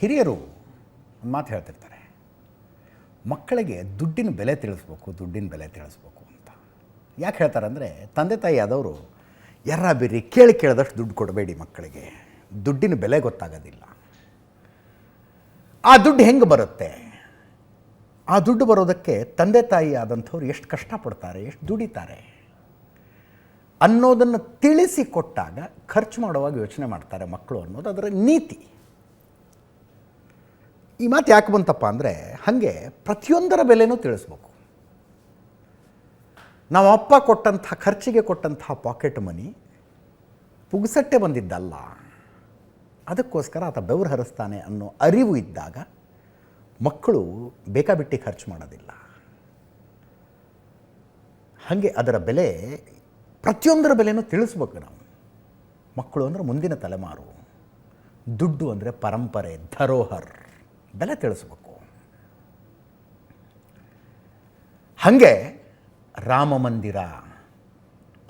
ಹಿರಿಯರು ಮಾತು ಹೇಳ್ತಿರ್ತಾರೆ, ಮಕ್ಕಳಿಗೆ ದುಡ್ಡಿನ ಬೆಲೆ ತಿಳಿಸ್ಬೇಕು, ದುಡ್ಡಿನ ಬೆಲೆ ತಿಳಿಸ್ಬೇಕು ಅಂತ. ಯಾಕೆ ಹೇಳ್ತಾರೆ ಅಂದರೆ ತಂದೆ ತಾಯಿ ಆದವರು, ಯಾರ ಬೇರೆ ಕೇಳಿ ಕೇಳಿದಷ್ಟು ದುಡ್ಡು ಕೊಡಬೇಡಿ ಮಕ್ಕಳಿಗೆ, ದುಡ್ಡಿನ ಬೆಲೆ ಗೊತ್ತಾಗೋದಿಲ್ಲ. ಆ ದುಡ್ಡು ಹೆಂಗೆ ಬರುತ್ತೆ? ಆ ದುಡ್ಡು ಬರೋದಕ್ಕೆ ತಂದೆ ತಾಯಿ ಆದಂಥವ್ರು ಎಷ್ಟು ಕಷ್ಟಪಡ್ತಾರೆ, ಎಷ್ಟು ದುಡಿತಾರೆ? ಅನ್ನೋದನ್ನು ತಿಳಿಸಿ ಕೊಟ್ಟಾಗ ಖರ್ಚು ಮಾಡುವಾಗ ಯೋಚನೆ ಮಾಡ್ತಾರೆ ಮಕ್ಕಳು ಅನ್ನೋದು ಅದರ ನೀತಿ. ಈ ಮಾತು ಯಾಕೆ ಬಂತಪ್ಪ ಅಂದರೆ ಹಾಗೆ ಪ್ರತಿಯೊಂದರ ಬೆಲೆನೂ ತಿಳಿಸ್ಬೇಕು. ನಾವು ಅಪ್ಪ ಕೊಟ್ಟಂಥ, ಖರ್ಚಿಗೆ ಕೊಟ್ಟಂತಹ ಪಾಕೆಟ್ ಮನಿ ಪುಗ್ಸಟ್ಟೆ ಬಂದಿದ್ದಲ್ಲ, ಅದಕ್ಕೋಸ್ಕರ ಆತ ಬೆವರು ಹರಿಸ್ತಾನೆ ಅನ್ನೋ ಅರಿವು ಇದ್ದಾಗ ಮಕ್ಕಳು ಬೇಕಾಬಿಟ್ಟಿ ಖರ್ಚು ಮಾಡೋದಿಲ್ಲ. ಹಾಗೆ ಅದರ ಬೆಲೆ ಪ್ರತಿಯೊಂದರ ಬೆಲೆನೂ ತಿಳಿಸ್ಬೇಕು ನಾವು. ಮಕ್ಕಳು ಅಂದರೆ ಮುಂದಿನ ತಲೆಮಾರು. ದುಡ್ಡು ಅಂದರೆ ಪರಂಪರೆ, ಧರೋಹರ್. ಬೆಲೆ ತಿಳಿಸ್ಬೇಕು. ಹಾಗೆ ರಾಮ ಮಂದಿರ,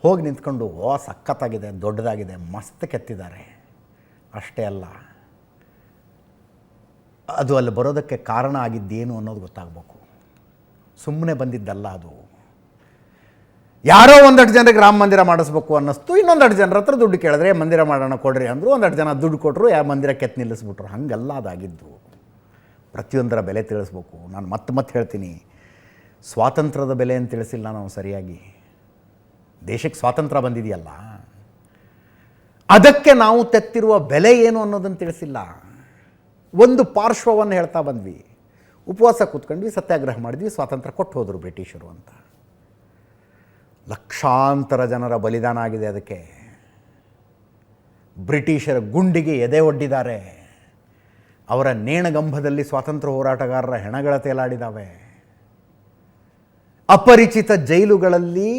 ಹೋಗಿ ನಿಂತ್ಕೊಂಡು ಓ ಸಖತ್ತಾಗಿದೆ, ದೊಡ್ಡದಾಗಿದೆ, ಮಸ್ತ್ ಕೆತ್ತಿದ್ದಾರೆ. ಅಷ್ಟೇ ಅಲ್ಲ, ಅದು ಅಲ್ಲಿ ಬರೋದಕ್ಕೆ ಕಾರಣ ಆಗಿದ್ದೇನು ಅನ್ನೋದು ಗೊತ್ತಾಗಬೇಕು. ಸುಮ್ಮನೆ ಬಂದಿದ್ದಲ್ಲ ಅದು. ಯಾರೋ ಒಂದಷ್ಟು ಜನರಿಗೆ ರಾಮ ಮಂದಿರ ಮಾಡಿಸ್ಬೇಕು ಅನ್ನಿಸ್ತು ಇನ್ನೊಂದಷ್ಟು ಜನರ ಹತ್ರ ದುಡ್ಡು ಕೇಳಿದ್ರೆ, ಮಂದಿರ ಮಾಡೋಣ ಕೊಡ್ರಿ ಅಂದರು ಒಂದಷ್ಟು ಜನ ದುಡ್ಡು ಕೊಟ್ಟರು ಯಾವ ಮಂದಿರ ಕೆತ್ತ ನಿಲ್ಲಿಸ್ಬಿಟ್ರು. ಹಂಗಲ್ಲ ಅದಾಗಿದ್ದು. ಪ್ರತಿಯೊಂದರ ಬೆಲೆ ತಿಳಿಸ್ಬೇಕು. ನಾನು ಮತ್ತೆ ಮತ್ತೆ ಹೇಳ್ತೀನಿ. ಸ್ವಾತಂತ್ರ್ಯದ ಬೆಲೆ ಅಂತ ತಿಳಿಸಿಲ್ಲ ನಾವು ಸರಿಯಾಗಿ. ದೇಶಕ್ಕೆ ಸ್ವಾತಂತ್ರ್ಯ ಬಂದಿದೆಯಲ್ಲ. ಅದಕ್ಕೆ ನಾವು ತೆತ್ತಿರುವ ಬೆಲೆ ಏನು ಅನ್ನೋದನ್ನು ತಿಳಿಸಿಲ್ಲ. ಒಂದು ಪಾರ್ಶ್ವವನ್ನು ಹೇಳ್ತಾ ಬಂದ್ವಿ. ಉಪವಾಸ ಕೂತ್ಕೊಂಡ್ವಿ, ಸತ್ಯಾಗ್ರಹ ಮಾಡಿದ್ವಿ, ಸ್ವಾತಂತ್ರ್ಯ ಕೊಟ್ಟು ಹೋದರು ಬ್ರಿಟಿಷರು ಅಂತ. ಲಕ್ಷಾಂತರ ಜನರ ಬಲಿದಾನ ಆಗಿದೆ ಅದಕ್ಕೆ. ಬ್ರಿಟಿಷರ ಗುಂಡಿಗೆ ಎದೆ ಒಡ್ಡಿದ್ದಾರೆ. ಅವರ ನೇಣಗಂಭದಲ್ಲಿ ಸ್ವಾತಂತ್ರ್ಯ ಹೋರಾಟಗಾರರ ಹೆಣಗಳ ತೇಲಾಡಿದಾವೆ. ಅಪರಿಚಿತ ಜೈಲುಗಳಲ್ಲಿ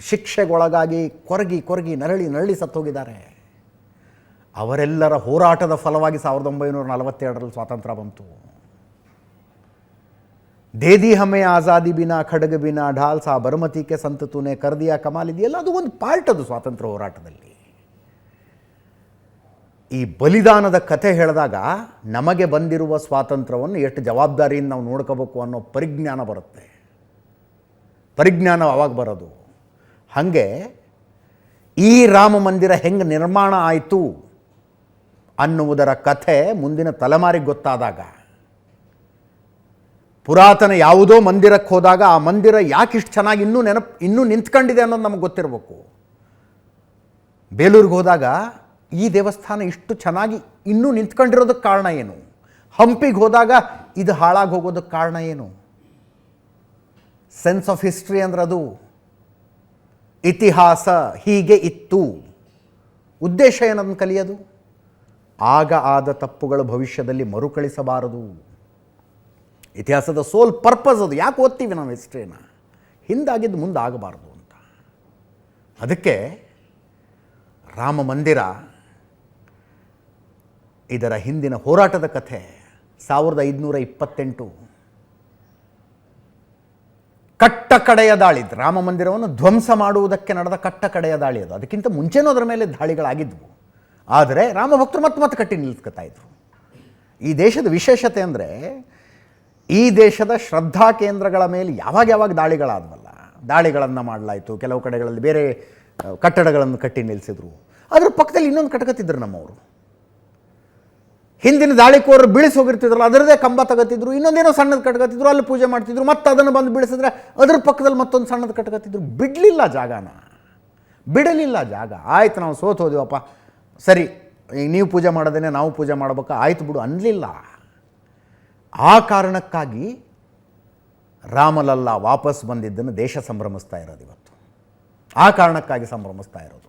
ಶಿಕ್ಷೆಗೊಳಗಾಗಿ ಕೊರಗಿ ಕೊರಗಿ ನರಳಿ ನರಳಿ ಸತ್ತೋಗಿದ್ದಾರೆ. ಅವರೆಲ್ಲರ ಹೋರಾಟದ ಫಲವಾಗಿ ಸಾವಿರದ ಒಂಬೈನೂರ ನಲವತ್ತೆರಡರಲ್ಲಿ ಸ್ವಾತಂತ್ರ್ಯ ಬಂತು. ದೇದಿ ಹಮೆ ಆಜಾದಿ ಬಿನ ಖಡಗ ಬಿನ ಢಾಲ್ಸಾ ಬರಮತಿಕೆ ಸಂತ ತೂನೆ ಕರ್ದಿಯಾ ಕಮಾಲ್ ಅದು ಒಂದು ಪಾರ್ಟ್ ಅದು ಸ್ವಾತಂತ್ರ್ಯ ಹೋರಾಟದಲ್ಲಿ. ಈ ಬಲಿದಾನದ ಕಥೆ ಹೇಳಿದಾಗ ನಮಗೆ ಬಂದಿರುವ ಸ್ವಾತಂತ್ರ್ಯವನ್ನು ಎಷ್ಟು ಜವಾಬ್ದಾರಿಯಿಂದ ನಾವು ನೋಡ್ಕೋಬೇಕು ಅನ್ನೋ ಪರಿಜ್ಞಾನ ಬರುತ್ತೆ. ಪರಿಜ್ಞಾನ ಅವಾಗ ಬರೋದು. ಹಾಗೆ ಈ ರಾಮ ಮಂದಿರ ಹೆಂಗೆ ನಿರ್ಮಾಣ ಆಯಿತು ಅನ್ನುವುದರ ಕಥೆ ಮುಂದಿನ ತಲೆಮಾರಿಗೆ ಗೊತ್ತಾದಾಗ, ಪುರಾತನ ಯಾವುದೋ ಮಂದಿರಕ್ಕೆ ಹೋದಾಗ ಆ ಮಂದಿರ ಯಾಕೆ ಇಷ್ಟು ಚೆನ್ನಾಗಿ ಇನ್ನೂ ನೆನಪು, ಇನ್ನೂ ನಿಂತ್ಕೊಂಡಿದೆ ಅನ್ನೋದು ನಮಗೆ ಗೊತ್ತಿರಬೇಕು. ಬೇಲೂರಿಗೆ ಹೋದಾಗ ಈ ದೇವಸ್ಥಾನ ಇಷ್ಟು ಚೆನ್ನಾಗಿ ಇನ್ನೂ ನಿಂತ್ಕೊಂಡಿರೋದಕ್ಕೆ ಕಾರಣ ಏನು? ಹಂಪಿಗೆ ಹೋದಾಗ ಇದು ಹಾಳಾಗಿ ಹೋಗೋದಕ್ಕೆ ಕಾರಣ ಏನು? ಸೆನ್ಸ್ ಆಫ್ ಹಿಸ್ಟ್ರಿ ಅಂದ್ರೆ ಅದು. ಇತಿಹಾಸ ಹೀಗೆ ಇತ್ತು. ಉದ್ದೇಶ ಏನದನ್ನು ಕಲಿಯೋದು? ಆಗ ಆದ ತಪ್ಪುಗಳು ಭವಿಷ್ಯದಲ್ಲಿ ಮರುಕಳಿಸಬಾರದು. ಇತಿಹಾಸದ ಸೋಲ್ ಪರ್ಪಸ್ ಅದು. ಯಾಕೆ ಓದ್ತೀವಿ ನಾವು ಹಿಸ್ಟ್ರಿನ ಹಿಂದಾಗಿದ್ದು ಮುಂದೆ ಆಗಬಾರ್ದು ಅಂತ. ಅದಕ್ಕೆ ರಾಮ ಮಂದಿರ ಇದರ ಹಿಂದಿನ ಹೋರಾಟದ ಕಥೆ ಸಾವಿರದ ಐದುನೂರ ಇಪ್ಪತ್ತೆಂಟು. ಕಟ್ಟ ಕಡೆಯ ದಾಳಿ. ರಾಮ ಮಂದಿರವನ್ನು ಧ್ವಂಸ ಮಾಡುವುದಕ್ಕೆ ನಡೆದ ಕಟ್ಟ ಕಡೆಯ ದಾಳಿ ಅದು. ಅದಕ್ಕಿಂತ ಮುಂಚೆನೂ ಅದರ ಮೇಲೆ ದಾಳಿಗಳಾಗಿದ್ವು. ಆದರೆ ರಾಮಭಕ್ತರು ಮತ್ತೆ ಮತ್ತೆ ಕಟ್ಟಿ ನಿಲ್ಲಿಸ್ಕೊತಾ ಇದ್ರು. ಈ ದೇಶದ ವಿಶೇಷತೆ ಅಂದರೆ ಈ ದೇಶದ ಶ್ರದ್ಧಾ ಕೇಂದ್ರಗಳ ಮೇಲೆ ಯಾವಾಗ ಯಾವಾಗ ದಾಳಿಗಳಾದವಲ್ಲ. ದಾಳಿಗಳನ್ನು ಮಾಡಲಾಯಿತು. ಕೆಲವು ಕಡೆಗಳಲ್ಲಿ ಬೇರೆ ಕಟ್ಟಡಗಳನ್ನು ಕಟ್ಟಿ ನಿಲ್ಲಿಸಿದ್ರು ಅದ್ರ ಪಕ್ಕದಲ್ಲಿ ಇನ್ನೊಂದು ಕಟ್ಕತ್ತಿದ್ರು ನಮ್ಮವರು. ಹಿಂದಿನ ದಾಳಿಕೋರರು ಬೀಳಿಸಿ ಹೋಗಿರ್ತಿದ್ರಲ್ಲ ಅದರದೇ ಕಂಬ ತಗೋತಿದ್ರು, ಇನ್ನೊಂದೇನೋ ಸಣ್ಣದು ಕಟ್ಕತ್ತಿದ್ರು ಅಲ್ಲಿ ಪೂಜೆ ಮಾಡ್ತಿದ್ರು, ಮತ್ತೆ ಅದನ್ನು ಬಂದು ಬೀಳಿಸಿದ್ರೆ ಅದ್ರ ಪಕ್ಕದಲ್ಲಿ ಮತ್ತೊಂದು ಸಣ್ಣದು ಕಟ್ಟಕತಿದ್ರು ಬಿಡಲಿಲ್ಲ ಜಾಗನ. ಬಿಡಲಿಲ್ಲ ಜಾಗ. ಆಯ್ತು ನಾವು ಸೋತು ಹೋದಿವಪ್ಪ. ಸರಿ, ಈಗ ನೀವು ಪೂಜೆ ಮಾಡೋದೇನೆ, ನಾವು ಪೂಜೆ ಮಾಡ್ಬೇಕಾ, ಆಯ್ತು ಬಿಡು ಅನ್ನಲಿಲ್ಲ ಆ ಕಾರಣಕ್ಕಾಗಿ ರಾಮಲಲ್ಲ ವಾಪಸ್ ಬಂದಿದ್ದನ್ನು ದೇಶ ಸಂಭ್ರಮಿಸ್ತಾ ಇರೋದು ಇವತ್ತು. ಆ ಕಾರಣಕ್ಕಾಗಿ ಸಂಭ್ರಮಿಸ್ತಾ ಇರೋದು.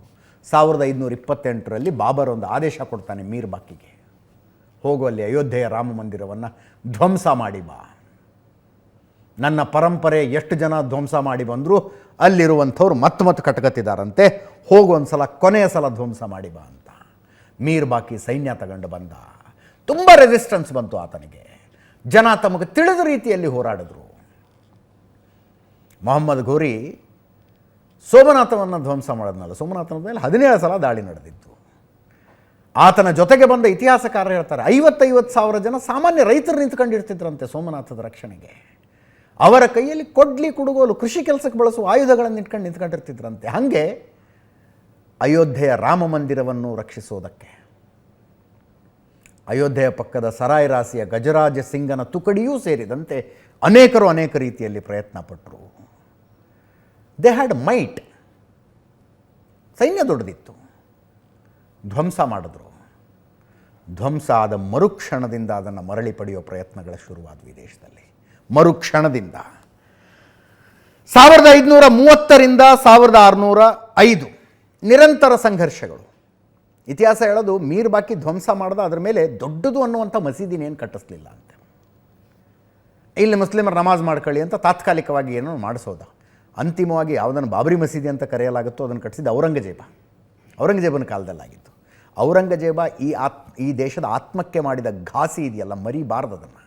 ಸಾವಿರದ ಐದುನೂರ ಇಪ್ಪತ್ತೆಂಟರಲ್ಲಿ ಬಾಬರ್ ಒಂದು ಆದೇಶ ಕೊಡ್ತಾನೆ ಮೀರ್ ಬಾಕಿಗೆ. ಹೋಗು ಅಲ್ಲಿ ಅಯೋಧ್ಯೆಯ ರಾಮ ಮಂದಿರವನ್ನು ಧ್ವಂಸ ಮಾಡಿ ಬಾ. ನನ್ನ ಪರಂಪರೆ ಎಷ್ಟು ಜನ ಧ್ವಂಸ ಮಾಡಿ ಬಂದರೂ ಅಲ್ಲಿರುವಂಥವ್ರು ಮತ್ತೆ ಮತ್ತೆ ಕಟ್ಕತ್ತಿದ್ದಾರಂತೆ ಹೋಗು ಒಂದು ಸಲ ಕೊನೆಯ ಸಲ ಧ್ವಂಸ ಮಾಡಿ ಬಾ ಅಂತ. ಮೀರ್ ಬಾಕಿ ಸೈನ್ಯ ತಗೊಂಡು ಬಂದ. ತುಂಬ ರೆಸಿಸ್ಟೆನ್ಸ್ ಬಂತು ಆತನಿಗೆ. ಜನ ತಮಗೆ ತಿಳಿದ ರೀತಿಯಲ್ಲಿ ಹೋರಾಡಿದ್ರು. ಮೊಹಮ್ಮದ್ ಘೋರಿ ಸೋಮನಾಥವನ್ನು ಧ್ವಂಸ ಮಾಡೋದ್ನಲ್ಲ, ಸೋಮನಾಥನ ಮೇಲೆ ಹದಿನೇಳು ಸಲ ದಾಳಿ ನಡೆದಿತ್ತು. ಆತನ ಜೊತೆಗೆ ಬಂದ ಇತಿಹಾಸಕಾರರು ಹೇಳ್ತಾರೆ, ಐವತ್ತೈವತ್ತು ಸಾವಿರ ಜನ ಸಾಮಾನ್ಯ ರೈತರು ನಿಂತ್ಕೊಂಡಿರ್ತಿದ್ರಂತೆ ಸೋಮನಾಥದ ರಕ್ಷಣೆಗೆ. ಅವರ ಕೈಯಲ್ಲಿ ಕೊಡ್ಲಿ ಕುಡುಗೋಲು, ಕೃಷಿ ಕೆಲಸಕ್ಕೆ ಬಳಸುವ ಆಯುಧಗಳನ್ನು ಇಟ್ಕೊಂಡು ನಿಂತ್ಕೊಂಡಿರ್ತಿದ್ರಂತೆ. ಹಾಗೆ ಅಯೋಧ್ಯೆಯ ರಾಮ ಮಂದಿರವನ್ನು ರಕ್ಷಿಸೋದಕ್ಕೆ. ಅಯೋಧ್ಯೆಯ ಪಕ್ಕದ ಸರಾಯ್ ರಾಸಿಯ ಗಜರಾಜ ಸಿಂಗನ ತುಕಡಿಯೂ ಸೇರಿದಂತೆ ಅನೇಕರು ಅನೇಕ ರೀತಿಯಲ್ಲಿ ಪ್ರಯತ್ನ ಪಟ್ಟರು. ದೇ ಹ್ಯಾಡ್ ಮೈಟ್ ಸೈನ್ಯ ದೊಡ್ಡದಿತ್ತು. ಧ್ವಂಸ ಮಾಡಿದ್ರು. ಧ್ವಂಸ ಆದ ಮರುಕ್ಷಣದಿಂದ ಅದನ್ನು ಮರಳಿ ಪಡೆಯೋ ಪ್ರಯತ್ನಗಳ ಶುರುವಾದವು ಈ ದೇಶದಲ್ಲಿ ಮರುಕ್ಷಣದಿಂದ. ಸಾವಿರದ ಐದುನೂರ ಮೂವತ್ತರಿಂದ ಸಾವಿರದ ಆರುನೂರ ಐದು. ನಿರಂತರ ಸಂಘರ್ಷಗಳು. ಇತಿಹಾಸ ಹೇಳೋದು ಮೀರ್ ಬಾಕಿ ಧ್ವಂಸ ಮಾಡ್ದ ಅದರ ಮೇಲೆ ದೊಡ್ಡದು ಅನ್ನುವಂಥ ಮಸೀದಿನೇನು ಕಟ್ಟಿಸ್ಲಿಲ್ಲ ಅಂತ. ಇಲ್ಲಿ ಮುಸ್ಲಿಮರು ನಮಾಜ್ ಮಾಡ್ಕೊಳ್ಳಿ ಅಂತ ತಾತ್ಕಾಲಿಕವಾಗಿ ಏನೋ ಮಾಡಿಸೋದ. ಅಂತಿಮವಾಗಿ ಯಾವುದನ್ನು ಬಾಬರಿ ಮಸೀದಿ ಅಂತ ಕರೆಯಲಾಗುತ್ತೋ ಅದನ್ನು ಕಟ್ಟಿಸಿದ ಔರಂಗಜೇಬ. ಔರಂಗಜೇಬನ ಕಾಲದಲ್ಲಾಗಿತ್ತು. ಔರಂಗಜೇಬ ಈ ಆತ್, ಈ ದೇಶದ ಆತ್ಮಕ್ಕೆ ಮಾಡಿದ ಘಾಸಿ ಇದೆಯಲ್ಲ ಮರಿಬಾರ್ದು ಅದನ್ನು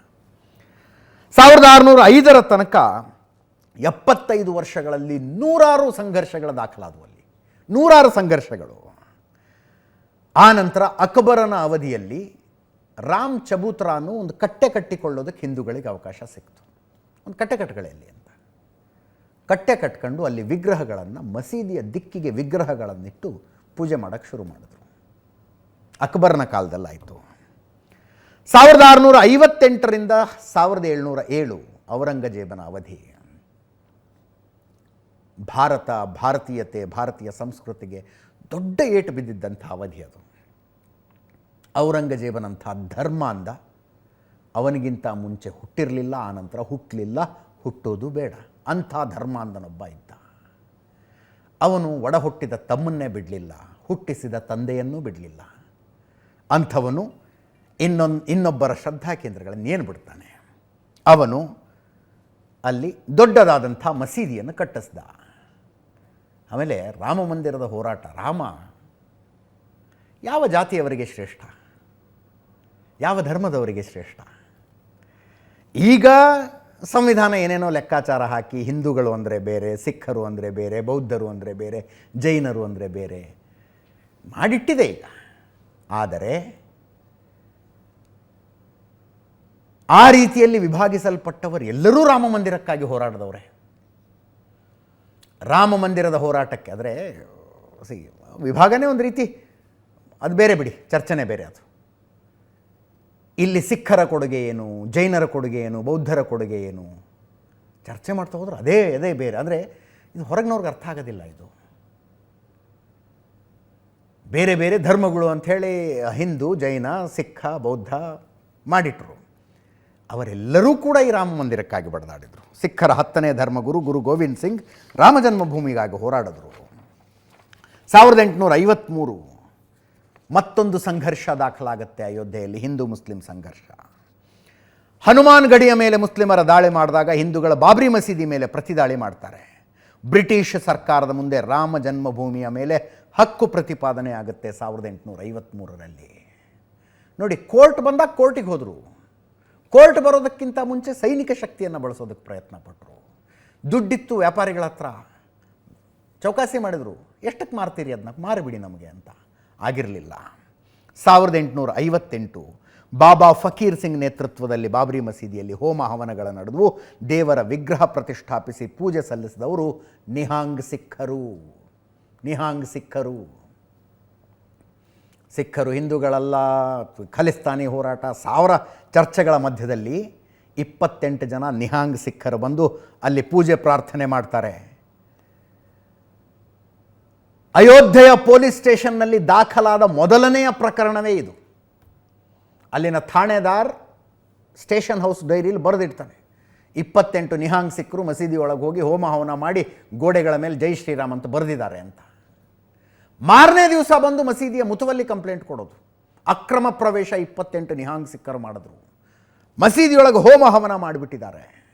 ಸಾವಿರದ ಆರುನೂರ ಐದರ ತನಕ ಎಪ್ಪತ್ತೈದು ವರ್ಷಗಳಲ್ಲಿ ನೂರಾರು ಸಂಘರ್ಷಗಳ ದಾಖಲಾದವಲ್ಲಿ ನೂರಾರು ಸಂಘರ್ಷಗಳು. ಆ ನಂತರ ಅಕ್ಬರನ ಅವಧಿಯಲ್ಲಿ ರಾಮ್ ಚಬೂತ್ರಾನು ಒಂದು ಕಟ್ಟೆ ಕಟ್ಟಿಕೊಳ್ಳೋದಕ್ಕೆ ಹಿಂದೂಗಳಿಗೆ ಅವಕಾಶ ಸಿಕ್ತು. ಒಂದು ಕಟ್ಟೆ ಕಟ್ಟಗಳಲ್ಲಿ ಅಂತ. ಕಟ್ಟೆ ಕಟ್ಕೊಂಡು ಅಲ್ಲಿ ವಿಗ್ರಹಗಳನ್ನು, ಮಸೀದಿಯ ದಿಕ್ಕಿಗೆ ವಿಗ್ರಹಗಳನ್ನಿಟ್ಟು ಪೂಜೆ ಮಾಡೋಕ್ಕೆ ಶುರು ಮಾಡಿದ್ರು. ಅಕ್ಬರನ ಕಾಲದಲ್ಲಾಯಿತು. ಸಾವಿರದ ಆರುನೂರ ಐವತ್ತೆಂಟರಿಂದ ಸಾವಿರದ ಏಳ್ನೂರ ಏಳು ಔರಂಗಜೇಬನ ಅವಧಿ. ಭಾರತ, ಭಾರತೀಯತೆ, ಭಾರತೀಯ ಸಂಸ್ಕೃತಿಗೆ ದೊಡ್ಡ ಏಟು ಬಿದ್ದಿದ್ದಂಥ ಅವಧಿ ಅದು. ಔರಂಗಜೇಬನಂಥ ಧರ್ಮ ಅಂದ, ಅವನಿಗಿಂತ ಮುಂಚೆ ಹುಟ್ಟಿರಲಿಲ್ಲ ಆನಂತರ ಹುಟ್ಟಲಿಲ್ಲ ಹುಟ್ಟೋದು ಬೇಡ, ಅಂಥ ಧರ್ಮ ಅಂದನೊಬ್ಬ ಇದ್ದ. ಅವನು ಒಡ ಹುಟ್ಟಿದ ತಮ್ಮನ್ನೇ ಬಿಡಲಿಲ್ಲ, ಹುಟ್ಟಿಸಿದ ತಂದೆಯನ್ನೂ ಬಿಡಲಿಲ್ಲ. ಅಂಥವನು ಇನ್ನೊಂದು ಇನ್ನೊಬ್ಬರ ಶ್ರದ್ಧಾ ಕೇಂದ್ರಗಳನ್ನು ಏನು ಬಿಡ್ತಾನೆ? ಅವನು ಅಲ್ಲಿ ದೊಡ್ಡದಾದಂಥ ಮಸೀದಿಯನ್ನು ಕಟ್ಟಿಸ್ದ. ಆಮೇಲೆ ರಾಮ ಮಂದಿರದ ಹೋರಾಟ, ರಾಮ ಯಾವ ಜಾತಿಯವರಿಗೆ ಶ್ರೇಷ್ಠ? ಯಾವ ಧರ್ಮದವರಿಗೆ ಶ್ರೇಷ್ಠ? ಈಗ ಸಂವಿಧಾನ ಏನೇನೋ ಲೆಕ್ಕಾಚಾರ ಹಾಕಿ ಹಿಂದೂಗಳು ಅಂದರೆ ಬೇರೆ, ಸಿಖ್ಖರು ಅಂದರೆ ಬೇರೆ, ಬೌದ್ಧರು ಅಂದರೆ ಬೇರೆ, ಜೈನರು ಅಂದರೆ ಬೇರೆ, ಮಾಡಿಟ್ಟಿದೆ ಈಗ. ಆದರೆ ಆ ರೀತಿಯಲ್ಲಿ ವಿಭಾಗಿಸಲ್ಪಟ್ಟವರು ಎಲ್ಲರೂ ರಾಮ ಮಂದಿರಕ್ಕಾಗಿ ಹೋರಾಡಿದವರೇ. ರಾಮ ಮಂದಿರದ ಹೋರಾಟಕ್ಕೆ ಆದರೆ ಸಿ ವಿಭಾಗನೇ ಒಂದು ರೀತಿ, ಅದು ಬೇರೆ ಬಿಡಿ, ಚರ್ಚನೆ ಬೇರೆ ಅದು. ಇಲ್ಲಿ ಸಿಖ್ಖರ ಕೊಡುಗೆ ಏನು, ಜೈನರ ಕೊಡುಗೆ ಏನು, ಬೌದ್ಧರ ಕೊಡುಗೆ ಏನು, ಚರ್ಚೆ ಮಾಡ್ತಾ ಹೋದ್ರೆ ಅದೇ ಅದೇ ಬೇರೆ. ಅಂದರೆ ಇದು ಹೊರಗಿನವ್ರಿಗೆ ಅರ್ಥ ಆಗೋದಿಲ್ಲ ಇದು. ಬೇರೆ ಬೇರೆ ಧರ್ಮಗಳು ಅಂಥೇಳಿ ಹಿಂದೂ, ಜೈನ ಸಿಖ್ಖ ಬೌದ್ಧ ಮಾಡಿಟ್ರು. ಅವರೆಲ್ಲರೂ ಕೂಡ ಈ ರಾಮ ಮಂದಿರಕ್ಕಾಗಿ ಬಡದಾಡಿದರು. ಸಿಖ್ಖರ ಹತ್ತನೇ ಧರ್ಮಗುರು ಗುರು ಗೋವಿಂದ್ ಸಿಂಗ್ ರಾಮ ಜನ್ಮಭೂಮಿಗಾಗಿ ಹೋರಾಡಿದ್ರು. ಸಾವಿರದ ಎಂಟುನೂರ ಐವತ್ತ್ಮೂರು ಮತ್ತೊಂದು ಸಂಘರ್ಷ ದಾಖಲಾಗುತ್ತೆ ಅಯೋಧ್ಯೆಯಲ್ಲಿ, ಹಿಂದೂ ಮುಸ್ಲಿಂ ಸಂಘರ್ಷ. ಹನುಮಾನ್ ಗಡಿಯ ಮೇಲೆ ಮುಸ್ಲಿಮರ ದಾಳಿ ಮಾಡಿದಾಗ ಹಿಂದೂಗಳ ಬಾಬ್ರಿ ಮಸೀದಿ ಮೇಲೆ ಪ್ರತಿದಾಳಿ ಮಾಡ್ತಾರೆ. ಬ್ರಿಟಿಷ್ ಸರ್ಕಾರದ ಮುಂದೆ ರಾಮ ಜನ್ಮಭೂಮಿಯ ಮೇಲೆ ಹಕ್ಕು ಪ್ರತಿಪಾದನೆ ಆಗುತ್ತೆ ಸಾವಿರದ ಎಂಟುನೂರ ಐವತ್ತ್ಮೂರರಲ್ಲಿ ನೋಡಿ, ಕೋರ್ಟ್ ಬಂದಾಗ ಕೋರ್ಟಿಗೆ ಹೋದರು. ಕೋರ್ಟ್ ಬರೋದಕ್ಕಿಂತ ಮುಂಚೆ ಸೈನಿಕ ಶಕ್ತಿಯನ್ನು ಬಳಸೋದಕ್ಕೆ ಪ್ರಯತ್ನ ಪಟ್ಟರು ದುಡ್ಡಿತ್ತು ವ್ಯಾಪಾರಿಗಳ ಹತ್ರ. ಚೌಕಾಸಿ ಮಾಡಿದರು. ಎಷ್ಟಕ್ಕೆ ಮಾರ್ತೀರಿ ಅದನ್ನ ಮಾರಿಬಿಡಿ ನಮಗೆ ಅಂತ. ಆಗಿರಲಿಲ್ಲ. ಸಾವಿರದ ಎಂಟುನೂರ ಐವತ್ತೆಂಟು ಬಾಬಾ ಫಕೀರ್ ಸಿಂಗ್ ನೇತೃತ್ವದಲ್ಲಿ ಬಾಬರಿ ಮಸೀದಿಯಲ್ಲಿ ಹೋಮ ಹವನಗಳ ನಡೆದು ದೇವರ ವಿಗ್ರಹ ಪ್ರತಿಷ್ಠಾಪಿಸಿ ಪೂಜೆ ಸಲ್ಲಿಸಿದವರು ನಿಹಾಂಗ್ ಸಿಖ್ಖರು ನಿಹಾಂಗ್ ಸಿಖ್ಖರು ಸಿಖ್ಖರು ಹಿಂದೂಗಳಲ್ಲ, ಖಲಿಸ್ತಾನಿ ಹೋರಾಟ, ಸಾವಿರ ಚರ್ಚೆಗಳ ಮಧ್ಯದಲ್ಲಿ ಇಪ್ಪತ್ತೆಂಟು ಜನ ನಿಹಾಂಗ್ ಸಿಖ್ಖರು ಬಂದು ಅಲ್ಲಿ ಪೂಜೆ ಪ್ರಾರ್ಥನೆ ಮಾಡ್ತಾರೆ. ಅಯೋಧ್ಯೆಯ ಪೊಲೀಸ್ ಸ್ಟೇಷನ್ನಲ್ಲಿ ದಾಖಲಾದ ಮೊದಲನೆಯ ಪ್ರಕರಣವೇ ಇದು. ಅಲ್ಲಿನ ಥಾಣೆದಾರ್ ಸ್ಟೇಷನ್ ಹೌಸ್ ಡೈರಿಯಲ್ಲಿ ಬರೆದಿಡ್ತಾನೆ. ಇಪ್ಪತ್ತೆಂಟು ನಿಹಾಂಗ್ ಸಿಖ್ರು ಮಸೀದಿ ಹೋಗಿ ಹೋಮ ಹವನ ಮಾಡಿ ಗೋಡೆಗಳ ಮೇಲೆ ಜೈ ಶ್ರೀರಾಮ್ ಅಂತ ಬರೆದಿದ್ದಾರೆ ಅಂತ. ಮಾರನೇ ದಿವಸ ಬಂದು ಮಸೀದಿಯ ಮುತುವಲ್ಲಿ ಕಂಪ್ಲೇಂಟ್ ಕೊಡೋದು. ಅಕ್ರಮ ಪ್ರವೇಶ ಇಪ್ಪತ್ತೆಂಟು ನಿಹಾಂಗ್ ಸಿಕ್ಕರು ಮಾಡಿದ್ರು. ಮಸೀದಿಯೊಳಗೆ ಹೋಮ ಹವನ ಮಾಡಿಬಿಟ್ಟಿದ್ದಾರೆ.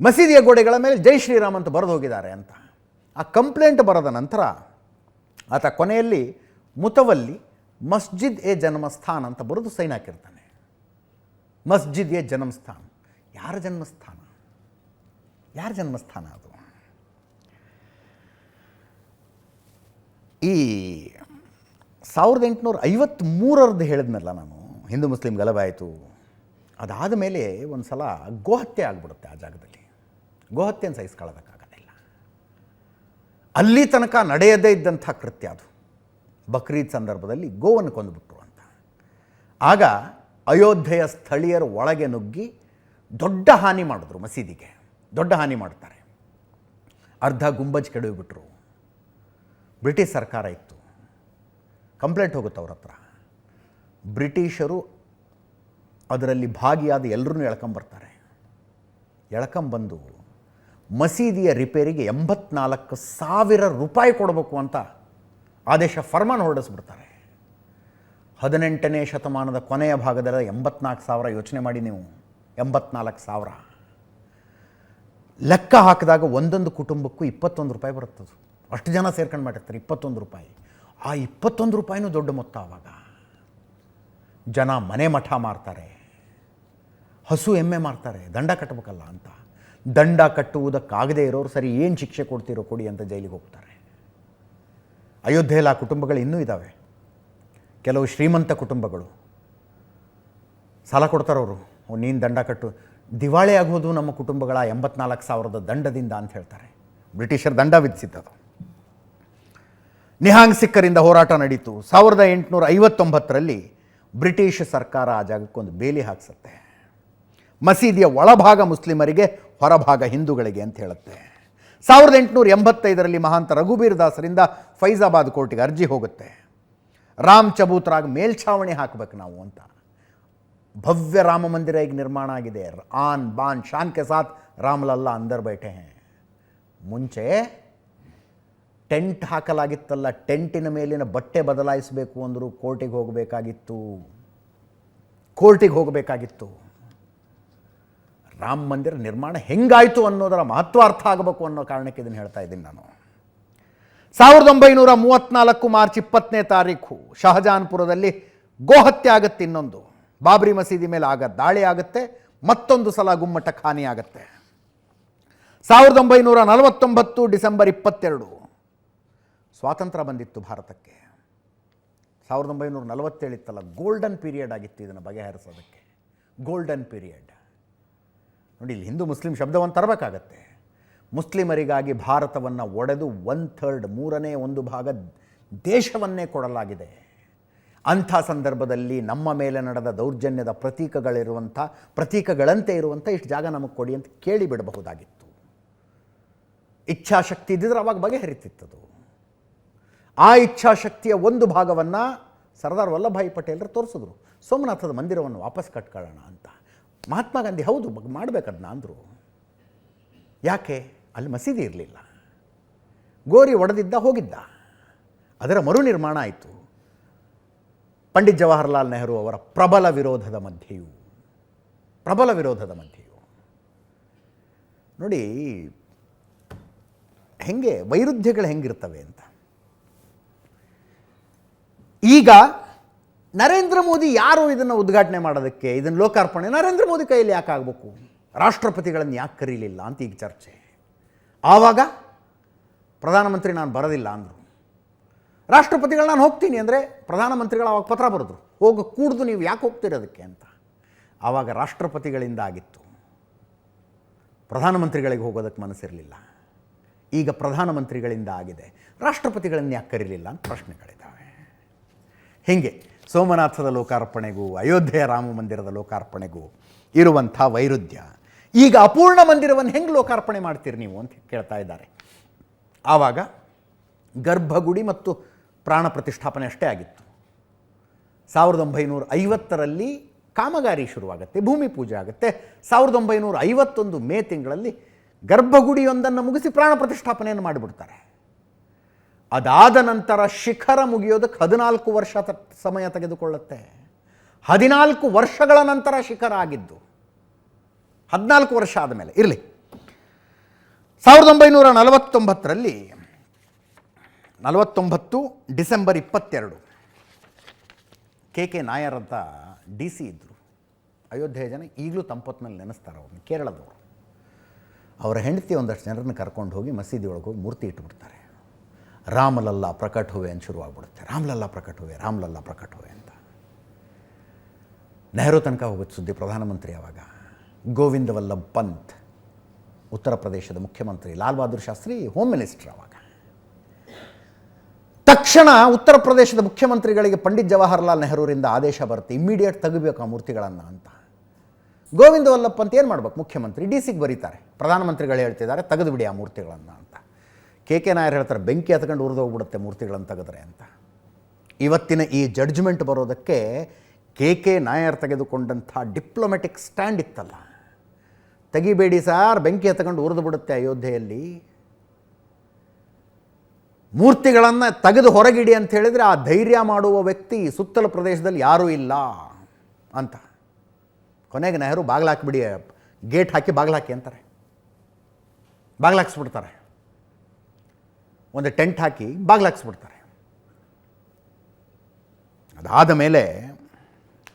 ಮಸೀದಿಯ ಗೋಡೆಗಳ ಮೇಲೆ ಜೈ ಶ್ರೀರಾಮ್ ಅಂತ ಬರೆದು ಹೋಗಿದ್ದಾರೆ ಅಂತ. ಆ ಕಂಪ್ಲೇಂಟ್ ಬರೆದ ನಂತರ ಆತ ಕೊನೆಯಲ್ಲಿ ಮುತವಲ್ಲಿ ಮಸ್ಜಿದ್ ಎ ಜನ್ಮಸ್ಥಾನ ಅಂತ ಬರೆದು ಸೈನ್ ಹಾಕಿರ್ತಾನೆ. ಮಸ್ಜಿದ್ ಎ ಜನ್ಮಸ್ಥಾನ. ಯಾರ ಜನ್ಮಸ್ಥಾನ? ಯಾರ ಜನ್ಮಸ್ಥಾನ ಅದು? ಈ ಸಾವಿರದ ಎಂಟುನೂರ ಐವತ್ತ್ಮೂರರದ್ದು ಹೇಳಿದ್ನಲ್ಲ ನಾನು, ಹಿಂದೂ ಮುಸ್ಲಿಂ ಗಲಭೆ ಆಯಿತು ಅದಾದ ಮೇಲೆ ಒಂದು ಸಲ ಗೋಹತ್ಯೆ ಆಗಿಬಿಡುತ್ತೆ ಆ ಜಾಗದಲ್ಲಿ. ಗೋಹತ್ಯೆಯನ್ನು ಸಹಿಸ್ಕೊಳ್ಳೋದಕ್ಕಾಗೋದಿಲ್ಲ. ಅಲ್ಲಿ ತನಕ ನಡೆಯದೇ ಇದ್ದಂಥ ಕೃತ್ಯ ಅದು. ಬಕ್ರೀದ್ ಸಂದರ್ಭದಲ್ಲಿ ಗೋವನ್ನು ಕೊಂದುಬಿಟ್ರು ಅಂತ. ಆಗ ಅಯೋಧ್ಯೆಯ ಸ್ಥಳೀಯರು ಒಳಗೆ ನುಗ್ಗಿ ದೊಡ್ಡ ಹಾನಿ ಮಾಡಿದ್ರು ಮಸೀದಿಗೆ. ದೊಡ್ಡ ಹಾನಿ ಮಾಡ್ತಾರೆ. ಅರ್ಧ ಗುಂಬಜ್ ಕೆಡವಿಬಿಟ್ರು. ಬ್ರಿಟಿಷ್ ಸರ್ಕಾರ ಇತ್ತು. ಕಂಪ್ಲೇಂಟ್ ಹೋಗುತ್ತೆ ಅವ್ರ ಹತ್ರ. ಬ್ರಿಟಿಷರು ಅದರಲ್ಲಿ ಭಾಗಿಯಾದ ಎಲ್ಲರೂ ಎಳ್ಕೊಂಬರ್ತಾರೆ. ಎಳ್ಕೊಂಬಂದು ಮಸೀದಿಯ ರಿಪೇರಿಗೆ ಎಂಬತ್ನಾಲ್ಕು ಸಾವಿರ ರೂಪಾಯಿ ಕೊಡಬೇಕು ಅಂತ ಆದೇಶ ಫರ್ಮಾನ್ ಹೊರಡಿಸ್ಬಿಡ್ತಾರೆ. ಹದಿನೆಂಟನೇ ಶತಮಾನದ ಕೊನೆಯ ಭಾಗದಲ್ಲಿ ಎಂಬತ್ನಾಲ್ಕು ಸಾವಿರ ಯೋಚನೆ ಮಾಡಿ ನೀವು. ಎಂಬತ್ನಾಲ್ಕು ಸಾವಿರ. ಲೆಕ್ಕ ಹಾಕಿದಾಗ ಒಂದೊಂದು ಕುಟುಂಬಕ್ಕೂ ಇಪ್ಪತ್ತೊಂದು ರೂಪಾಯಿ ಬರುತ್ತದು. ಅಷ್ಟು ಜನ ಸೇರ್ಕೊಂಡು ಮಾಡಿರ್ತಾರೆ ಇಪ್ಪತ್ತೊಂದು ರೂಪಾಯಿ. ಆ ಇಪ್ಪತ್ತೊಂದು ರೂಪಾಯಿನೂ ದೊಡ್ಡ ಮೊತ್ತ ಆವಾಗ ಜನ ಮನೆ ಮಠ ಮಾರ್ತಾರೆ. ಹಸು ಎಮ್ಮೆ ಮಾರ್ತಾರೆ, ದಂಡ ಕಟ್ಟಬೇಕಲ್ಲ ಅಂತ. ದಂಡ ಕಟ್ಟುವುದಕ್ಕಾಗದೇ ಇರೋರು ಸರಿ ಏನು ಶಿಕ್ಷೆ ಕೊಡ್ತೀರೋ ಕೊಡಿ ಅಂತ ಜೈಲಿಗೆ ಹೋಗ್ತಾರೆ. ಅಯೋಧ್ಯೆಯಲ್ಲಿ ಆ ಕುಟುಂಬಗಳು ಇನ್ನೂ ಇದ್ದಾವೆ ಕೆಲವು ಶ್ರೀಮಂತ ಕುಟುಂಬಗಳು. ಸಾಲ ಕೊಡ್ತಾರವರು ನೀನು ದಂಡ ಕಟ್ಟು. ದಿವಾಳಿ ಆಗೋದು ನಮ್ಮ ಕುಟುಂಬಗಳ ಎಂಬತ್ನಾಲ್ಕು ಸಾವಿರದ ದಂಡದಿಂದ ಅಂತ ಹೇಳ್ತಾರೆ. ಬ್ರಿಟಿಷರ ದಂಡ ವಿಧಿಸಿದ್ದದು. ನಿಹಾಂಗ್ ಸಿಕ್ಕರಿಂದ ಹೋರಾಟ ನಡೀತು. ಸಾವಿರದ ಎಂಟುನೂರ ಐವತ್ತೊಂಬತ್ತರಲ್ಲಿ ಬ್ರಿಟಿಷ್ ಸರ್ಕಾರ ಆ ಜಾಗಕ್ಕೊಂದು ಬೇಲಿ ಹಾಕ್ಸುತ್ತೆ. ಮಸೀದಿಯ ಒಳಭಾಗ ಮುಸ್ಲಿಮರಿಗೆ, ಹೊರಭಾಗ ಹಿಂದೂಗಳಿಗೆ ಅಂತ ಹೇಳುತ್ತೆ. ಸಾವಿರದ ಎಂಟುನೂರ ಎಂಬತ್ತೈದರಲ್ಲಿ ಮಹಾಂತ ರಘುಬೀರ್ ದಾಸರಿಂದ ಫೈಜಾಬಾದ್ ಕೋರ್ಟಿಗೆ ಅರ್ಜಿ ಹೋಗುತ್ತೆ. ರಾಮ್ ಚಬೂತ್ರಾಗ ಮೇಲ್ಛಾವಣಿ ಹಾಕಬೇಕು ನಾವು ಅಂತ. ಭವ್ಯ ರಾಮ ಮಂದಿರ ಈಗ ನಿರ್ಮಾಣ ಆಗಿದೆ. ಆನ್ ಬಾನ್, ಶಾನ್ ಕೆ ಸಾಥ್ ರಾಮ್ಲಲ್ಲ ಅಂದರ್ ಬೈಠೆ ಮುಂಚೆ ಟೆಂಟ್ ಹಾಕಲಾಗಿತ್ತಲ್ಲ, ಟೆಂಟಿನ ಮೇಲಿನ ಬಟ್ಟೆ ಬದಲಾಯಿಸಬೇಕು ಅಂದರೂ ಕೋರ್ಟಿಗೆ ಹೋಗಬೇಕಾಗಿತ್ತು. ಕೋರ್ಟಿಗೆ ಹೋಗಬೇಕಾಗಿತ್ತು. ರಾಮ ಮಂದಿರ ನಿರ್ಮಾಣ ಹೆಂಗಾಯಿತು ಅನ್ನೋದರ ಮಹತ್ವ ಅರ್ಥ ಆಗಬೇಕು ಅನ್ನೋ ಕಾರಣಕ್ಕೆ ಇದನ್ನು ಹೇಳ್ತಾ ಇದ್ದೀನಿ ನಾನು. ಸಾವಿರದ ಒಂಬೈನೂರ ಮೂವತ್ತ್ನಾಲ್ಕು ಮಾರ್ಚ್ ಇಪ್ಪತ್ತನೇ ತಾರೀಕು ಶಹಜಾನ್ಪುರದಲ್ಲಿ ಗೋಹತ್ಯೆ ಆಗುತ್ತೆ ಇನ್ನೊಂದು. ಬಾಬ್ರಿ ಮಸೀದಿ ಮೇಲೆ ಆಗ ದಾಳಿ ಆಗುತ್ತೆ, ಮತ್ತೊಂದು ಸಲ ಗುಮ್ಮಟ ಖಾನಿ ಆಗುತ್ತೆ. ಸಾವಿರದ ಒಂಬೈನೂರ ನಲವತ್ತೊಂಬತ್ತು ಡಿಸೆಂಬರ್ ಇಪ್ಪತ್ತೆರಡು ಸ್ವಾತಂತ್ರ್ಯ ಬಂದಿತ್ತು ಭಾರತಕ್ಕೆ. ಸಾವಿರದ ಒಂಬೈನೂರ ನಲವತ್ತೇಳಿತ್ತಲ್ಲ ಗೋಲ್ಡನ್ ಪೀರಿಯಡ್ ಆಗಿತ್ತು ಇದನ್ನು ಬಗೆಹರಿಸೋದಕ್ಕೆ. ಗೋಲ್ಡನ್ ಪೀರಿಯಡ್ ನೋಡಿ, ಇಲ್ಲಿ ಹಿಂದೂ ಮುಸ್ಲಿಂ ಶಬ್ದವನ್ನು ತರಬೇಕಾಗತ್ತೆ. ಮುಸ್ಲಿಮರಿಗಾಗಿ ಭಾರತವನ್ನು ಒಡೆದು ಒನ್ ಥರ್ಡ್ ಮೂರನೇ ಒಂದು ಭಾಗ ದೇಶವನ್ನೇ ಕೊಡಲಾಗಿದೆ. ಅಂಥ ಸಂದರ್ಭದಲ್ಲಿ ನಮ್ಮ ಮೇಲೆ ನಡೆದ ದೌರ್ಜನ್ಯದ ಪ್ರತೀಕಗಳಿರುವಂಥ, ಪ್ರತೀಕಗಳಂತೆ ಇರುವಂಥ ಇಷ್ಟು ಜಾಗ ನಮಗೆ ಕೊಡಿ ಅಂತ ಕೇಳಿಬಿಡಬಹುದಾಗಿತ್ತು ಇಚ್ಛಾಶಕ್ತಿ ಇದ್ದಿದ್ರೆ ಅವಾಗ ಬಗೆಹರಿತಿತ್ತದು. ಆ ಇಚ್ಛಾಶಕ್ತಿಯ ಒಂದು ಭಾಗವನ್ನು ಸರ್ದಾರ್ ವಲ್ಲಭಾಯಿ ಪಟೇಲರು ತೋರಿಸಿದ್ರು. ಸೋಮನಾಥದ ಮಂದಿರವನ್ನು ವಾಪಸ್ ಕಟ್ಕೊಳ್ಳೋಣ ಅಂತ. ಮಹಾತ್ಮ ಗಾಂಧಿ ಹೌದು ಮಾಡಬೇಕದನ್ನ ಅಂದರು. ಯಾಕೆ? ಅಲ್ಲಿ ಮಸೀದಿ ಇರಲಿಲ್ಲ. ಗೋರಿ ಒಡೆದಿದ್ದ ಹೋಗಿದ್ದ. ಅದರ ಮರು ನಿರ್ಮಾಣ ಆಯಿತು. ಪಂಡಿತ್ ಜವಾಹರ್ಲಾಲ್ ನೆಹರು ಅವರ ಪ್ರಬಲ ವಿರೋಧದ ಮಧ್ಯೆಯೂ. ಪ್ರಬಲ ವಿರೋಧದ ಮಧ್ಯೆಯೂ. ನೋಡಿ, ಹೆಂಗೆ ವೈರುಧ್ಯಗಳು ಹೆಂಗಿರ್ತವೆ ಅಂತ. ಈಗ ನರೇಂದ್ರ ಮೋದಿ ಯಾರು ಇದನ್ನು ಉದ್ಘಾಟನೆ ಮಾಡೋದಕ್ಕೆ? ಇದನ್ನು ಲೋಕಾರ್ಪಣೆ? ನರೇಂದ್ರ ಮೋದಿ ಕೈಯಲ್ಲಿ ಯಾಕೆ ಆಗಬೇಕು? ರಾಷ್ಟ್ರಪತಿಗಳನ್ನು ಯಾಕೆ ಕರೀಲಿಲ್ಲ ಅಂತ ಈಗ ಚರ್ಚೆ. ಆವಾಗ ಪ್ರಧಾನಮಂತ್ರಿ ನಾನು ಬರೋದಿಲ್ಲ ಅಂದರು. ರಾಷ್ಟ್ರಪತಿಗಳು ನಾನು ಹೋಗ್ತೀನಿ ಅಂದರೆ ಪ್ರಧಾನಮಂತ್ರಿಗಳು ಆವಾಗ ಪತ್ರ ಬರೆದ್ರು. ಹೋಗ ಕೂಡ್ದು ನೀವು ಯಾಕೆ ಹೋಗ್ತಿರೋದಕ್ಕೆ ಅಂತ. ಆವಾಗ ರಾಷ್ಟ್ರಪತಿಗಳಿಂದ ಆಗಿತ್ತು ಪ್ರಧಾನಮಂತ್ರಿಗಳಿಗೆ ಹೋಗೋದಕ್ಕೆ ಮನಸ್ಸಿರಲಿಲ್ಲ. ಈಗ ಪ್ರಧಾನಮಂತ್ರಿಗಳಿಂದ ಆಗಿದೆ ರಾಷ್ಟ್ರಪತಿಗಳನ್ನು ಯಾಕೆ ಕರೀಲಿಲ್ಲ ಅಂತ ಪ್ರಶ್ನೆಗಳಿದ್ದಾವೆ ಹೀಗೆ ಸೋಮನಾಥದ ಲೋಕಾರ್ಪಣೆಗೂ, ಅಯೋಧ್ಯೆಯ ರಾಮ ಮಂದಿರದ ಲೋಕಾರ್ಪಣೆಗೂ ಇರುವಂಥ ವೈರುಧ್ಯ. ಈಗ ಅಪೂರ್ಣ ಮಂದಿರವನ್ನು ಹೆಂಗೆ ಲೋಕಾರ್ಪಣೆ ಮಾಡ್ತೀರಿ ನೀವು ಅಂತ ಕೇಳ್ತಾ ಇದ್ದಾರೆ. ಆವಾಗ ಗರ್ಭಗುಡಿ ಮತ್ತು ಪ್ರಾಣ ಪ್ರತಿಷ್ಠಾಪನೆ ಅಷ್ಟೇ ಆಗಿತ್ತು. ಸಾವಿರದ ಒಂಬೈನೂರ ಐವತ್ತರಲ್ಲಿ ಕಾಮಗಾರಿ ಶುರುವಾಗುತ್ತೆ, ಭೂಮಿ ಪೂಜೆ ಆಗುತ್ತೆ. ಸಾವಿರದ ಒಂಬೈನೂರ ಐವತ್ತೊಂದು ಮೇ ತಿಂಗಳಲ್ಲಿ ಗರ್ಭಗುಡಿಯೊಂದನ್ನು ಮುಗಿಸಿ ಪ್ರಾಣ ಪ್ರತಿಷ್ಠಾಪನೆಯನ್ನು ಮಾಡಿಬಿಡ್ತಾರೆ. ಅದಾದ ನಂತರ ಶಿಖರ ಮುಗಿಯೋದಕ್ಕೆ ಹದಿನಾಲ್ಕು ವರ್ಷ ಸಮಯ ತೆಗೆದುಕೊಳ್ಳುತ್ತೆ. ಹದಿನಾಲ್ಕು ವರ್ಷಗಳ ನಂತರ ಶಿಖರ ಆಗಿದ್ದು, ಹದಿನಾಲ್ಕು ವರ್ಷ ಆದಮೇಲೆ, ಇರಲಿ. ಸಾವಿರದ ಒಂಬೈನೂರ ನಲವತ್ತೊಂಬತ್ತರಲ್ಲಿ, ನಲವತ್ತೊಂಬತ್ತು ಡಿಸೆಂಬರ್ ಇಪ್ಪತ್ತೆರಡು ಕೆ ಕೆ ನಾಯರ್ ಅಂತ ಡಿ ಸಿ ಇದ್ದರು ಅಯೋಧ್ಯೆಯ ಜನ ಈಗಲೂ ತಂಪೊತ್ತಿನಲ್ಲಿ ನೆನೆಸ್ತಾರೆ ಅವ್ರನ್ನ, ಕೇರಳದವರು. ಅವರ ಹೆಂಡತಿ ಒಂದಷ್ಟು ಜನರನ್ನು ಕರ್ಕೊಂಡು ಹೋಗಿ ಮಸೀದಿ ಒಳಗೆ ಹೋಗಿ ಮೂರ್ತಿ ಇಟ್ಬಿಡ್ತಾರೆ. ರಾಮಲಲ್ಲ ಪ್ರಕಟ ಹುವೆ ಅಂತ ಶುರುವಾಗ್ಬಿಡುತ್ತೆ. ರಾಮಲಲ್ಲ ಪ್ರಕಟ ಹುವೆ, ರಾಮಲಲ್ಲ ಪ್ರಕಟ ಹುವೆ ಅಂತ. ನೆಹರು ತನಕ ಹೋಗುತ್ತೆ ಸುದ್ದಿ ಪ್ರಧಾನಮಂತ್ರಿ ಆವಾಗ ಗೋವಿಂದ ವಲ್ಲಭ್ ಪಂತ್, ಉತ್ತರ ಪ್ರದೇಶದ ಮುಖ್ಯಮಂತ್ರಿ, ಲಾಲ್ ಬಹದ್ದೂರ್ ಶಾಸ್ತ್ರಿ ಹೋಮ್ ಮಿನಿಸ್ಟರ್ ಆವಾಗ ತಕ್ಷಣ ಉತ್ತರ ಪ್ರದೇಶದ ಮುಖ್ಯಮಂತ್ರಿಗಳಿಗೆ ಪಂಡಿತ್ ಜವಾಹರ್ಲಾಲ್ ನೆಹರೂರಿಂದ ಆದೇಶ ಬರುತ್ತೆ ಇಮ್ಮಿಡಿಯೇಟ್ ತೆಗಿಬೇಕು ಆ ಮೂರ್ತಿಗಳನ್ನು ಅಂತ. ಗೋವಿಂದ ವಲ್ಲಭ್ ಪಂತ್ ಏನು ಮಾಡ್ಬೇಕು? ಮುಖ್ಯಮಂತ್ರಿ ಡಿ ಸಿಗೆ ಬರೀತಾರೆ. ಪ್ರಧಾನಮಂತ್ರಿಗಳು ಹೇಳ್ತಿದ್ದಾರೆ, ತೆಗೆದುಬಿಡಿ ಆ ಮೂರ್ತಿಗಳನ್ನು ಅಂತ. ಕೆ ಕೆ ನಾಯರ್ ಹೇಳ್ತಾರೆ, ಬೆಂಕಿ ಹತ್ಕೊಂಡು ಉರಿದೋಗ್ಬಿಡುತ್ತೆ ಮೂರ್ತಿಗಳನ್ನು ತೆಗೆದ್ರೆ ಅಂತ. ಇವತ್ತಿನ ಈ ಜಡ್ಜ್ಮೆಂಟ್ ಬರೋದಕ್ಕೆ ಕೆ ಕೆ ನಾಯರ್ ತೆಗೆದುಕೊಂಡಂಥ ಡಿಪ್ಲೊಮೆಟಿಕ್ ಸ್ಟ್ಯಾಂಡ್ ಇತ್ತಲ್ಲ. ತೆಗಿಬೇಡಿ ಸಾರ್, ಬೆಂಕಿ ಹತ್ಕೊಂಡು ಉರಿದು ಬಿಡುತ್ತೆ ಅಯೋಧ್ಯೆಯಲ್ಲಿ. ಮೂರ್ತಿಗಳನ್ನು ತೆಗೆದು ಹೊರಗಿಡಿ ಅಂತ ಹೇಳಿದರೆ ಆ ಧೈರ್ಯ ಮಾಡುವ ವ್ಯಕ್ತಿ ಸುತ್ತಲ ಪ್ರದೇಶದಲ್ಲಿ ಯಾರೂ ಇಲ್ಲ ಅಂತ. ಕೊನೆಗೆ ನೆಹರು ಬಾಗಿಲು ಹಾಕಿಬಿಡಿ, ಗೇಟ್ ಹಾಕಿ ಬಾಗಿಲು ಹಾಕಿ ಅಂತಾರೆ. ಬಾಗಿಲು ಹಾಕ್ಸ್ಬಿಡ್ತಾರೆ. ಒಂದು ಟೆಂಟ್ ಹಾಕಿ ಬಾಗ್ಲಾಕ್ಸ್ಬಿಡ್ತಾರೆ. ಅದಾದ ಮೇಲೆ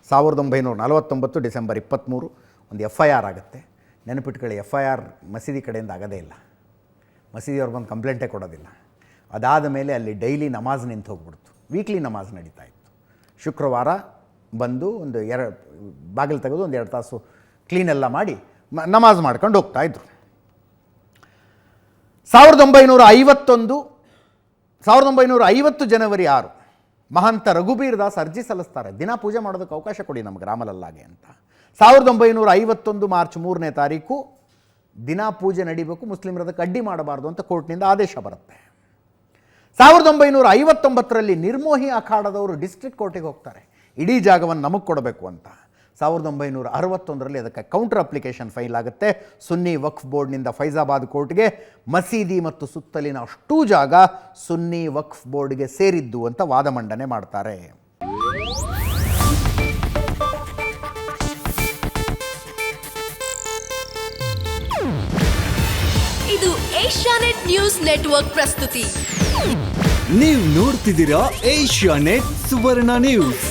ಸಾವಿರದ ಒಂಬೈನೂರ ನಲವತ್ತೊಂಬತ್ತು ಡಿಸೆಂಬರ್ ಇಪ್ಪತ್ತ್ಮೂರು ಒಂದು ಎಫ್ ಐ ಆರ್ ಆಗುತ್ತೆ. ನೆನಪಿಟ್ಕೊಳ್ಳಿ ಎಫ್ ಐ ಆರ್ ಮಸೀದಿ ಕಡೆಯಿಂದ ಆಗೋದೇ ಇಲ್ಲ. ಮಸೀದಿಯವ್ರು ಬಂದು ಕಂಪ್ಲೇಂಟೇ ಕೊಡೋದಿಲ್ಲ. ಅದಾದ ಮೇಲೆ ಅಲ್ಲಿ ಡೈಲಿ ನಮಾಜ್ ನಿಂತು ಹೋಗ್ಬಿಡ್ತು. ವೀಕ್ಲಿ ನಮಾಜ್ ನಡೀತಾ ಇತ್ತು. ಶುಕ್ರವಾರ ಬಂದು ಒಂದು ಎರಡು ಬಾಗಿಲು ತೆಗೆದು ಒಂದು ಎರಡು ತಾಸು ಕ್ಲೀನ್ ಎಲ್ಲ ಮಾಡಿ ನಮಾಜ್ ಮಾಡ್ಕೊಂಡು ಹೋಗ್ತಾಯಿದ್ರು ಸಾವಿರದ ಒಂಬೈನೂರ ಐವತ್ತೊಂದು ಸಾವಿರದ ಒಂಬೈನೂರ ಐವತ್ತು ಜನವರಿ ಆರು, ಮಹಂತ ರಘುಬೀರ್ ದಾಸ್ ಅರ್ಜಿ ಸಲ್ಲಿಸ್ತಾರೆ. ದಿನ ಪೂಜೆ ಮಾಡೋದಕ್ಕೆ ಅವಕಾಶ ಕೊಡಿ ನಮ್ಗೆ ರಾಮಲಲ್ಲಾಗೆ ಅಂತ. ಸಾವಿರದ ಒಂಬೈನೂರ ಐವತ್ತೊಂದು ಮಾರ್ಚ್ ಮೂರನೇ ತಾರೀಕು ದಿನ ಪೂಜೆ ನಡಿಬೇಕು ಮುಸ್ಲಿಮರದಕ್ಕೆ ಅಡ್ಡಿ ಮಾಡಬಾರ್ದು ಅಂತ ಕೋರ್ಟ್ನಿಂದ ಆದೇಶ ಬರುತ್ತೆ. ಸಾವಿರದ ಒಂಬೈನೂರ ಐವತ್ತೊಂಬತ್ತರಲ್ಲಿ ನಿರ್ಮೋಹಿ ಅಖಾಡದವರು ಡಿಸ್ಟ್ರಿಕ್ಟ್ ಕೋರ್ಟಿಗೆ ಹೋಗ್ತಾರೆ. ಇಡೀ ಜಾಗವನ್ನು ನಮಗೆ ಕೊಡಬೇಕು ಅಂತ. ಸಾವಿರದ ಒಂಬೈನೂರ ಅರವತ್ತೊಂದರಲ್ಲಿ ಅದಕ್ಕೆ ಕೌಂಟರ್ ಅಪ್ಲಿಕೇಶನ್ ಫೈಲ್ ಆಗುತ್ತೆ. ಸುನ್ನಿ ವಕ್ಫ್ ಬೋರ್ಡ್ನಿಂದ ಫೈಜಾಬಾದ್ ಕೋರ್ಟ್ಗೆ ಮಸೀದಿ ಮತ್ತು ಸುತ್ತಲಿನ ಅಷ್ಟೂ ಜಾಗ ಸುನ್ನಿ ವಕ್ಫ್ ಬೋರ್ಡ್ಗೆ ಸೇರಿದ್ದು ಅಂತ ವಾದ ಮಂಡನೆ ಮಾಡ್ತಾರೆ. ಇದು ಏಷ್ಯಾನೆಟ್ ನ್ಯೂಸ್ ನೆಟ್ವರ್ಕ್ ಪ್ರಸ್ತುತಿ. ನೀವು ನೋಡ್ತಿದ್ದೀರಾ ಏಷ್ಯಾ ನೆಟ್ ಸುವರ್ಣ ನ್ಯೂಸ್.